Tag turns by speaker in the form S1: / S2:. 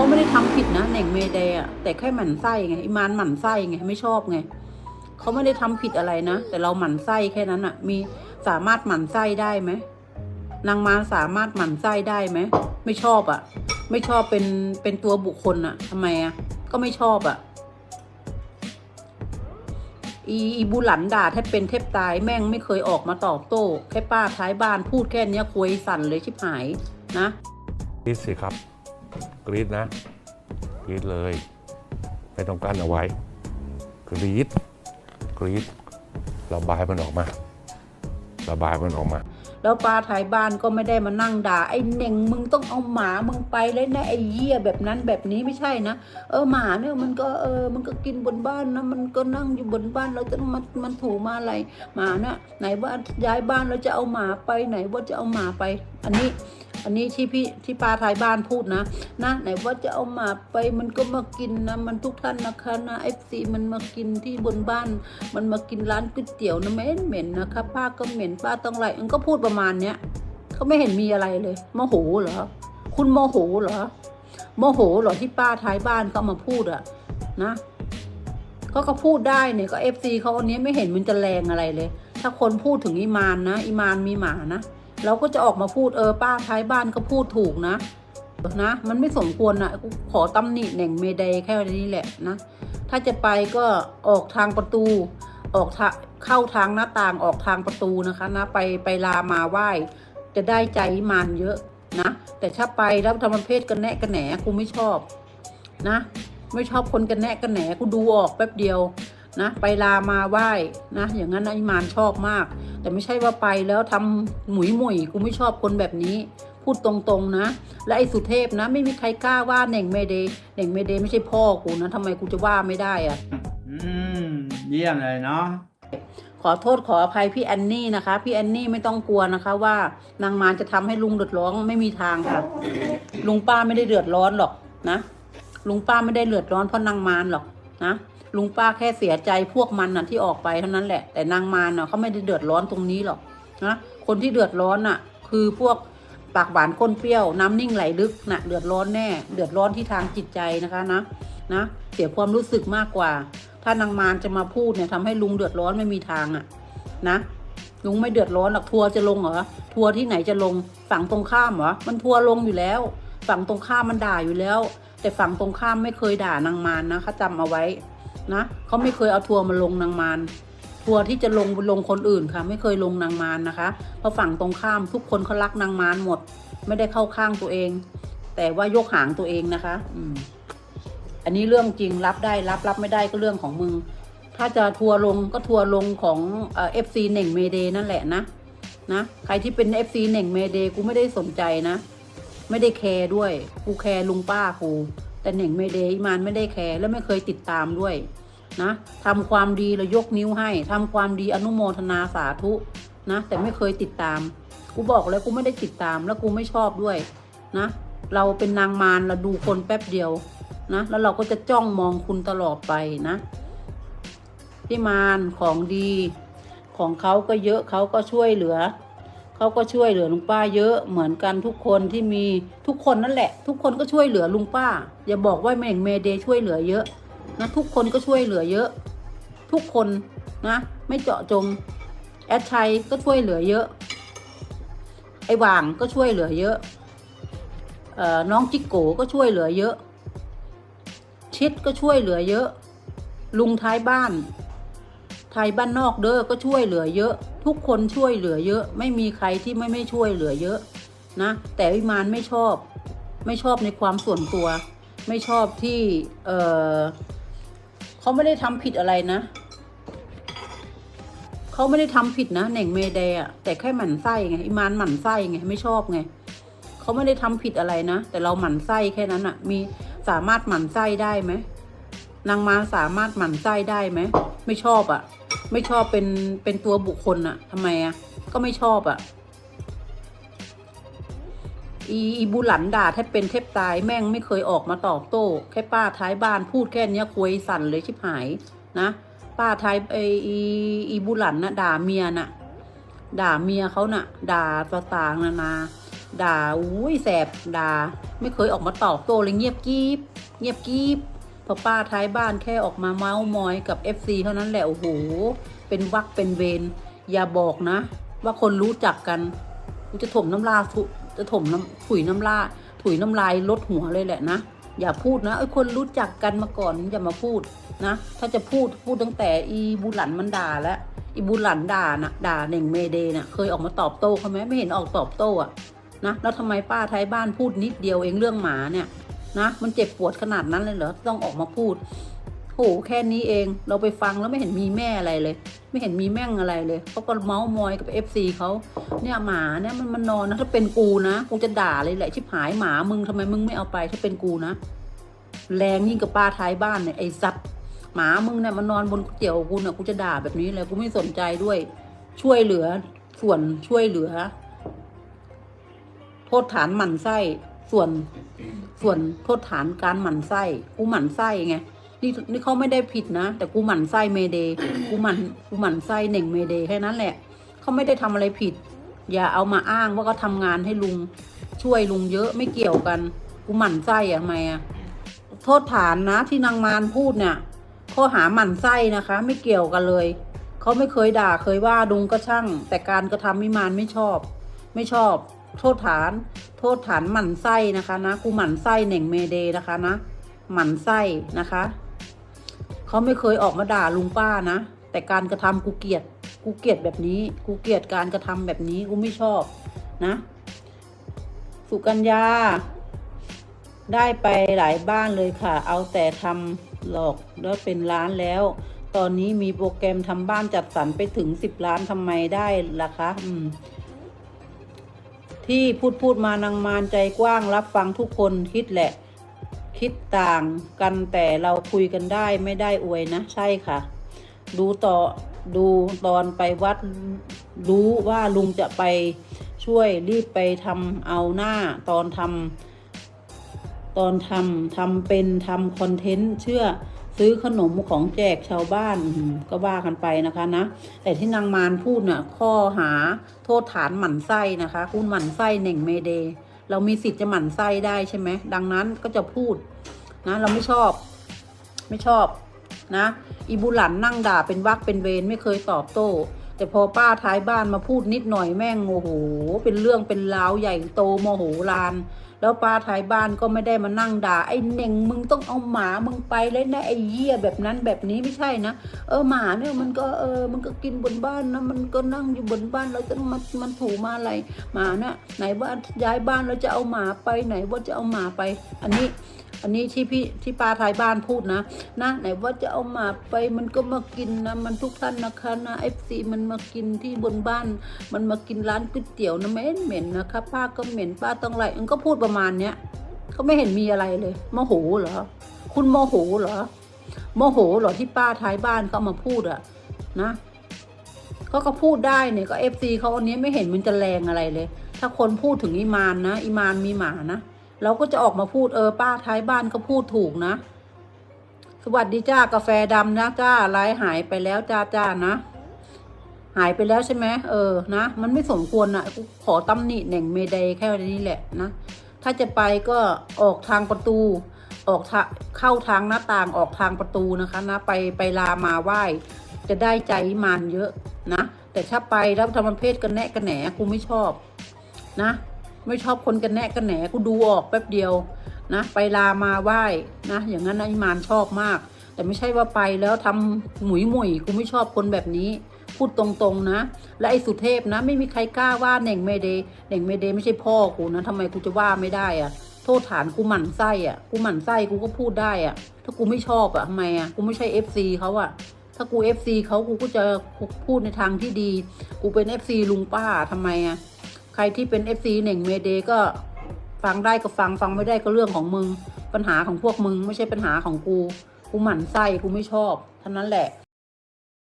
S1: เขาไม่ได้ทำผิดนะเหน่งเมเดย์อะแต่แค่หมั่นไส้ไงอิมานหมั่นไส้ไงไม่ชอบไงเขาไม่ได้ทำผิดอะไรนะแต่เราหมั่นไส้แค่นั้นอะมีสามารถหมั่นไส้ได้ไหมนางมารสามารถหมั่นไส้ได้ไหมไม่ชอบอะไม่ชอบเป็นเป็นตัวบุคคลอะทำไมอะก็ไม่ชอบอะอีบูหลันด่าแทบเป็นแทบตายแม่งไม่เคยออกมาตอบโต้แค่ป้าท้ายบ้านพูดแค่เนี้ยควยสั่นเลยชิบหายนะ
S2: กรีดสิครับ กรีดนะ กรีดเลยไม่ต้องกั้นเอาไว้ กรีดกรีดระบายมันออกมาระบายมันออกมา
S1: แล้วป้าท้ายบ้านก็ไม่ได้มานั่งด่า ไอ้เน่งมึงต้องเอาหมามึงไปเลยนะไอ้เหี้ยแบบนั้นแบบนี้ไม่ใช่นะเออหมาเนี่ยมันก็เออมันก็กินบนบ้านนะมันก็นั่งอยู่บนบ้านเราจะมันมันถูมาอะไรหมานี่ยไหนว่าย้ายบ้านเราจะเอาหมาไปไหนว่าจะเอาหมาไป อันนี้ อันนี้ที่พี่ที่ป้าท้ายบ้านพูดนะนะไหนว่าจะเอาหมาไปมันก็มากินนะมันทุกท่านนะคะนะเอฟซีมันมากินที่บนบ้าน มันมากินร้านก๋วยเตี๋ยวนะเหม็นเหม็นนะคะป้าก็เหม็นป้าต้องไรมันก็พูดประมาณเนี้ยเขาไม่เห็นมีอะไรเลยโมโหเหรอคุณโมโหเหรอโมโหเหรอที่ป้าท้ายบ้านเขามาพูดอะนะก็เขาพูดได้เนี่ยก็เอฟซีเขาอันนี้ไม่เห็นมันจะแรงอะไรเลย ถ้าคนพูดถึงอีมานนะอีมานมีหมานะ เราก็จะออกมาพูดเออป้าท้ายบ้านก็พูดถูกนะนะ มันไม่สมควรนะขอตำหนิเหน่งเมเดย์แค่นี้แหละนะ ถ้าจะไปก็ออกทางประตู ออกเข้าทางหน้าต่างออกทางประตูนะคะนะไปไปลามาไหว้จะได้ใจมานเยอะนะ แต่ถ้าไปแล้วทำประเภทกันแนะกันแหนกูไม่ชอบนะ ไม่ชอบคนกันแนะกันแหนกูดูออกแป๊บเดียว นะไปลามาไหว้นะอย่างนั้นนะอิมานชอบมาก แต่ไม่ใช่ว่าไปแล้วทำหมุยหมุยกูไม่ชอบคนแบบนี้ พูดตรงๆนะ และไอ้สุเทพนะ ไม่มีใครกล้าว่าเหน่งเมเดย์เหน่งเมเดย์ไม่ใช่พ่อกูนะทำไมกูจะว่าไม่ได้อะ
S3: อืมเยี่ยมเลยเนาะ
S1: ขอโทษขออภัยพี่แอนนี่นะคะ พี่แอนนี่ไม่ต้องกลัวนะคะว่านางมารจะทำให้ลุงเดือดร้อนไม่มีทางค่ะ ลุงป้าไม่ได้เดือดร้อนหรอกนะลุงป้าไม่ได้เดือดร้อนเพราะนางมารหรอกนะ ลุงป้าแค่เสียใจพวกมันน่ะที่ออกไปเท่านั้นแหละ แต่นางมารน่ะเขาไม่ได้เดือดร้อนตรงนี้หรอกนะคนที่เดือดร้อนน่ะ คือพวกปากหวานก้นเปรี้ยว น้ำนิ่งไหลลึกน่ะเดือดร้อนแน่ เดือดร้อนที่ทางจิตใจนะคะนะนะเสียความรู้สึกมากกว่า ถ้านางมารจะมาพูดเนี่ยทำให้ลุงเดือดร้อนไม่มีทางอะนะลุงไม่เดือดร้อนหรอกทัวร์จะลงเหรอทัวร์ที่ไหนจะลงฝั่งตรงข้ามเหรอมันทัวร์ลงอยู่แล้ว ฝั่งตรงข้ามมันด่าอยู่แล้ว แต่ฝั่งตรงข้ามไม่เคยด่านางมารนะเขาจำเอาไว้ นะเขาไม่เคยเอาทัวร์มาลงนางมารทัวร์ที่จะลงลงคนอื่นค่ะ ไม่เคยลงนางมารนะคะ เพราะฝั่งตรงข้ามทุกคนเขารักนางมารหมด ไม่ได้เข้าข้างตัวเอง แต่ว่ายกหางตัวเองนะคะ อืม อันนี้เรื่องจริงรับได้รับรับไม่ได้ก็เรื่องของมึง ถ้าจะทัวร์ลงก็ทัวร์ลงของเอฟซีเหน่งเมเดนั่นแหละนะนะใครที่เป็นเอฟซีเหน่งเมเดกูไม่ได้สนใจนะ ไม่ได้แคร์ด้วยกูแคร์ลุงป้ากู แต่เหน่งเมเดอีมานไม่ได้แคร์และไม่เคยติดตามด้วยนะทำความดีแล้วยกนิ้วให้ทำความดีอนุโมทนาสาธุนะ แต่ไม่เคยติดตาม กูบอกแล้วกูไม่ได้ติดตามแล้วกูไม่ชอบด้วยนะ เราเป็นนางมารเราดูคนแป๊บเดียวนะแล้วเราก็จะจ้องมองคุณตลอดไปนะพี่มารของดี ของเขาก็เยอะเขาก็ช่วยเหลือ เขาก็ช่วยเหลือลุงป้าเยอะเหมือนกันทุกคนที่มีทุกคนนั่นแหละ ทุกคนก็ช่วยเหลือลุงป้า อย่าบอกว่าแม่งเมเดช่วยเหลือเยอะนะทุกคนก็ช่วยเหลือเยอะ ทุกคนนะ ไม่เจาะจง แอดชัยก็ช่วยเหลือเยอะ ไอ้หว่างก็ช่วยเหลือเยอะเอ่อน้องจิกโกก็ช่วยเหลือเยอะ ชิดก็ช่วยเหลือเยอะ ลุงท้ายบ้าน ไทยบ้านนอกเด้อก็ช่วยเหลือเยอะ ทุกคนช่วยเหลือเยอะ ไม่มีใครที่ไม่ไม่ช่วยเหลือเยอะนะ แต่วิมานไม่ชอบ ไม่ชอบในความส่วนตัว ไม่ชอบที่เออเขาไม่ได้ทำผิดอะไรนะเขาไม่ได้ทำผิดนะเหน่งเมเดย์อะแต่แค่หมั่นไส้ไงอิมานหมั่นไส้ไงไม่ชอบไงเขาไม่ได้ทำผิดอะไรนะ แต่เราหมั่นไส้แค่นั้นอะมีสามารถหมั่นไส้ได้ไหมนางมาสามารถหมั่นไส้ได้ไหมไม่ชอบอะ ไม่ชอบเป็นเป็นตัวบุคคลอะทำไมอะก็ไม่ชอบอะอีอีบูหลันด่าแทบเป็นแทบตายแม่งไม่เคยออกมาตอบโต้ แค่ป้าท้ายบ้านพูดแค่เนี้ยควยสั่นเลยชิบหายนะ ป้าไทยไออีอีบุหลันนะด่าเมียน่ะ ด่าเมียเขาน่ะ ด่าต่างๆนานา ด่าอุ้ยแสบด่า ไม่เคยออกมาตอบโต้เลยเงียบกริบเงียบกริบ พอป้าท้ายบ้านแค่ออกมาเมาส์มอยกับ FC เท่านั้นแหละ โอ้โห เป็นวักเป็นเวรอย่าบอกนะ ว่าคนรู้จักกันจะถมน้ำลายจะถมน้ำถุยน้ำลายถุยน้ำลายลดหัวเลยแหละนะ อย่าพูดนะไอ้คนรู้จักกันมาก่อนอย่ามาพูดนะ ถ้าจะพูดพูดตั้งแต่อีบุหลันมันด่าแล้วอีบุหลันด่านะด่าเน่งเมเดย์น่ะเคยออกมาตอบโต้เขาไหมไม่เห็นออกตอบโต้อะนะแล้วทำไมป้าท้ายบ้านพูดนิดเดียวเองเรื่องหมาเนี่ย นะ มันเจ็บปวดขนาดนั้นเลยเหรอต้องออกมาพูดโหแค่นี้เองเราไปฟังแล้วไม่เห็นมีแม่อะไรเลย ไม่เห็นมีแม่งอะไรเลยเขาก็เมาส์มอยกับเอฟซีเขาเนี่ยหมาเนี่ยมันมันนอนนะถ้าเป็นกูนะกูจะด่าเลยแหละชิบหายหมามึงทำไมมึงไม่เอาไปถ้าเป็นกูนะ แรงยิ่งกับป้าท้ายบ้านเนี่ยไอ้สัตว์หมามึงเนี่ยมันนอนบนก๋วยเตี๋ยวกูเนี่ยกูจะด่าแบบนี้เลยกูไม่สนใจด้วย ช่วยเหลือส่วนช่วยเหลือ โทษฐานหมั่นไส้ ส่วนส่วนโทษฐานการหมั่นไส้กูหมั่นไส้ไงนี่นี่เขาไม่ได้ผิดนะ แต่กูหมั่นไส้เมเดกูหมั่นกูหมั่นไส้เน่งเมเดแค่นั้นแหละเขาไม่ได้ทำอะไรผิด อย่าเอามาอ้างว่าเขาทำงานให้ลุงช่วยลุงเยอะไม่เกี่ยวกัน กูหมั่นไส้อะทำไมอะโทษฐานนะที่นางมารพูดเนี่ยข้อหาหมั่นไส้นะคะ ไม่เกี่ยวกันเลยเขาไม่เคยด่าเคยว่าดุงก็ช่าง แต่การกระทำมิมานไม่ชอบ ไม่ชอบ โทษฐาน โทษฐานหมั่นไส้นะคะนะกูหมั่นไส้เหน่งเมเดย์นะคะนะหมั่นไส้นะคะเขาไม่เคยออกมาด่าลุงป้านะแต่การกระทำกูเกลียดกูเกลียดแบบนี้ กูเกลียดการกระทำแบบนี้กูไม่ชอบนะ สุกัญญา ได้ไปหลายบ้านเลยค่ะ เอาแต่ทำหลอกแล้วเป็นล้านแล้ว ตอนนี้มีโปรแกรมทำบ้านจัดสรรไปถึงสิบล้านทำไมได้ล่ะคะ อืม ที่พูดพูดมานางมารใจกว้างรับฟังทุกคนคิดแหละ คิดต่างกันแต่เราคุยกันได้ไม่ได้อวยนะ ใช่ค่ะ ดูต่อดูตอนไปวัดรู้ว่าลุงจะไปช่วยรีบไปทำเอาหน้าตอนทำตอนทำทำเป็นทำคอนเทนต์เชื่อ ซื้อขนมของแจกชาวบ้านก็ว่ากันไปนะคะนะ แต่ที่นางมารพูดน่ะข้อหาโทษฐานหมั่นไส้นะคะ คุณหมั่นไส้เน่งเมเดย์เรามีสิทธิ์จะหมั่นไส้ได้ใช่ไหมดังนั้นก็จะพูดนะเราไม่ชอบ ไม่ชอบนะอีบุหลันนั่งด่าเป็นวักเป็นเวรไม่เคยตอบโต้ แต่พอป้าท้ายบ้านมาพูดนิดหน่อยแม่งโอ้โห เป็นเรื่องเป็นราวใหญ่โตโมโหลาน แล้วป้าท้ายบ้านก็ไม่ได้มานั่งด่า ไอ้เน่งมึงต้องเอาหมามึงไปเลยนะไอ้เหี้ยแบบนั้นแบบนี้ไม่ใช่นะเออหมาเนี่ยมันก็เออมันก็กินบนบ้านนะมันก็นั่งอยู่บนบ้านเราจะมันมันถูมาอะไรหมาน่ะไหนว่าย้ายบ้านเราจะเอาหมาไปไหนว่าจะเอาหมาไป อันนี้ อันนี้ที่พี่ที่ป้าทายบ้านพูดนะนะไหนว่าจะเอาหมาไปมันก็มากินนะมันทุกท่านนะคะนะเอฟซีมันมากินที่บนบ้าน มันมากินร้านก๋วยเตี๋ยวนะเหม็นเหม็นนะคะป้าก็เหม็นป้าต้องไรมันก็พูดประมาณเนี้ยเขาไม่เห็นมีอะไรเลยโมโหเหรอ คุณโมโหเหรอโมโหเหรอที่ป้าท้ายบ้านเขามาพูดอะนะเขาก็พูดได้เนี่ยก็เอฟซีเขาอันนี้ไม่เห็นมันจะแรงอะไรเลย ถ้าคนพูดถึงอีมานนะอีมานมีหมานะ เราก็จะออกมาพูดเออป้าท้ายบ้านก็พูดถูกนะ สวัสดีจ้ากาแฟดำนะจ้าไลฟ์หายไปแล้วจ้าจ้านะ หายไปแล้วใช่ไหมเออนะ มันไม่สมควรนะขอตำหนิเหน่งเมดย์แค่นี้แหละนะถ้าจะไปก็ออกทางประตูออกเข้าทางหน้าต่างออกทางประตูนะคะ นะ ไปไปลามาไหว้ จะได้ใจมันเยอะนะ แต่ถ้าไปแล้วทำมันเพศกันแนะกันแหนกูไม่ชอบนะ ไม่ชอบคนกันแนะกันแหนกูดูออกแป๊บเดียวนะ ไปลามาไหว้นะ อย่างนั้นนะอิมานชอบมาก แต่ไม่ใช่ว่าไปแล้วทำหมุยหมุยกูไม่ชอบคนแบบนี้พูดตรงๆนะ และไอ้สุเทพนะ ไม่มีใครกล้าว่าเน่งเมเดย์เน่งเมเดย์ไม่ใช่พ่อกูนะทำไมกูจะว่าไม่ได้อะโทษฐานกูหมั่นไส้อะกูหมั่นไส้กูก็พูดได้อะถ้ากูไม่ชอบอะทำไมอะกูไม่ใช่เอฟซีเขาอะถ้ากูเอฟซีเขากูก็จะพูดในทางที่ดี กูเป็นเอฟซีลุงป้าทำไมอะ ใครที่เป็นเอฟซีเหน่งเมเดก็ฟังได้ก็ฟังฟังไม่ได้ก็เรื่องของมึง ปัญหาของพวกมึงไม่ใช่ปัญหาของกู กูหมั่นไส้กูไม่ชอบเท่านั้นแหละ